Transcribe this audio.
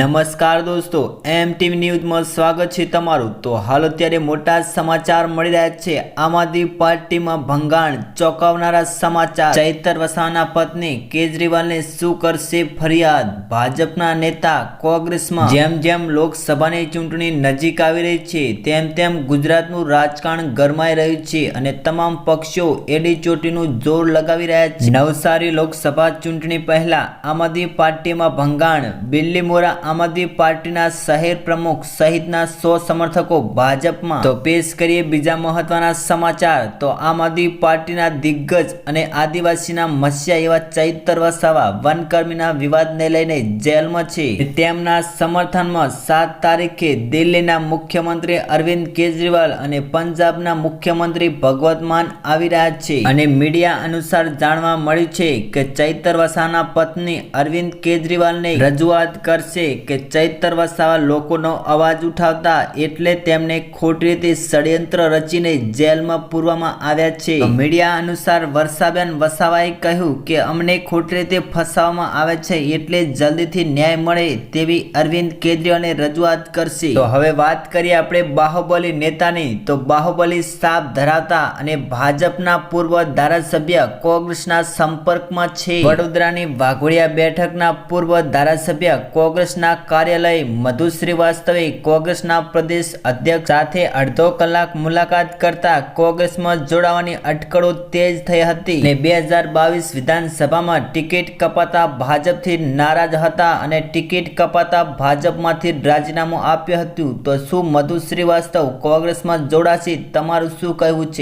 નમસ્કાર દોસ્તો એમ ટીવી ન્યૂઝમાં સ્વાગત છે તમારું. તો હાલ અત્યારે મોટા સમાચાર મળી રહ્યા છે. આમ આદમી પાર્ટીમાં ભંગાણ ચોંકાવનારા સમાચાર. ચૈતર વસાવાના પત્ની કેજરીવાલને શું કરશે ફરિયાદ? ભાજપના નેતા કોંગ્રેસમાં જેમ જેમ લોકસભાની ચૂંટણી નજીક આવી રહી છે, તેમ તેમ ગુજરાતનું રાજકારણ ગરમાઈ રહ્યું છે અને તમામ પક્ષો એડી ચોટીનું જોર લગાવી રહ્યા છે. નવસારી લોકસભા ચૂંટણી પહેલા આમ આદમી પાર્ટીમાં ભંગાણ. બિલ્લીમોરા આમ આદમી પાર્ટીના શહેર પ્રમુખ સહિતના સો સમર્થકો ભાજપમાં. તો પેશ કરીએ બીજા મહત્વના સમાચાર. તો આમ આદમી પાર્ટીના દિગ્ગજ અને આદિવાસીના મસ્યા એવા ચૈતર વસાવા વનકર્મીના વિવાદને લઈને જેલમાં છે. તેમના સમર્થનમાં સાત તારીખે દિલ્હીના મુખ્યમંત્રી અરવિંદ કેજરીવાલ અને પંજાબના મુખ્યમંત્રી ભગવત માન આવી રહ્યા છે. અને મીડિયા અનુસાર જાણવા મળ્યું છે કે ચૈતર વસાવાના પત્ની અરવિંદ કેજરીવાલને રજૂઆત કરશે કે ચૈતર વસાવા લોકોનો અવાજ ઉઠાવતા એટલે તેમને ખોટી રીતે ષડયંત્ર રચીને જેલમાં પૂરવામાં આવ્યા છે. મીડિયા અનુસાર વર્ષાબેન વસાવાએ કહ્યું કે, અમને ખોટી રીતે ફસાવવામાં આવે છે એટલે જલ્દીથી ન્યાય મળે તેવી અરવિંદ કેજરીવાલને રજૂઆત કરશે. તો હવે વાત કરીએ આપણે બાહુબલી નેતાની. તો બાહુબલી સાપ ધરાવતા અને ભાજપના પૂર્વ ધારાસભ્ય કોંગ્રેસના સંપર્કમાં છે. વડોદરાની વાઘોડિયા બેઠકના પૂર્વ ધારાસભ્ય કોંગ્રેસના કાર્યાલય મધુ શ્રીવાસ્તવે કોંગ્રેસના પ્રદેશ અધ્યક્ષ સાથે અડધો કલાક મુલાકાત કરતા કોંગ્રેસમાં જોડાવાની અટકળો તેજ થઈ હતી અને બે હજાર બાવીસ વિધાનસભામાં ટિકિટ કપાતા ભાજપથી નારાજ હતા અને ટિકિટ કપાતા ભાજપમાંથી રાજીનામું આપ્યું હતું. તો શું મધુ શ્રીવાસ્તવ કોંગ્રેસમાં જોડાશે? તમારું શું કહેવું છે?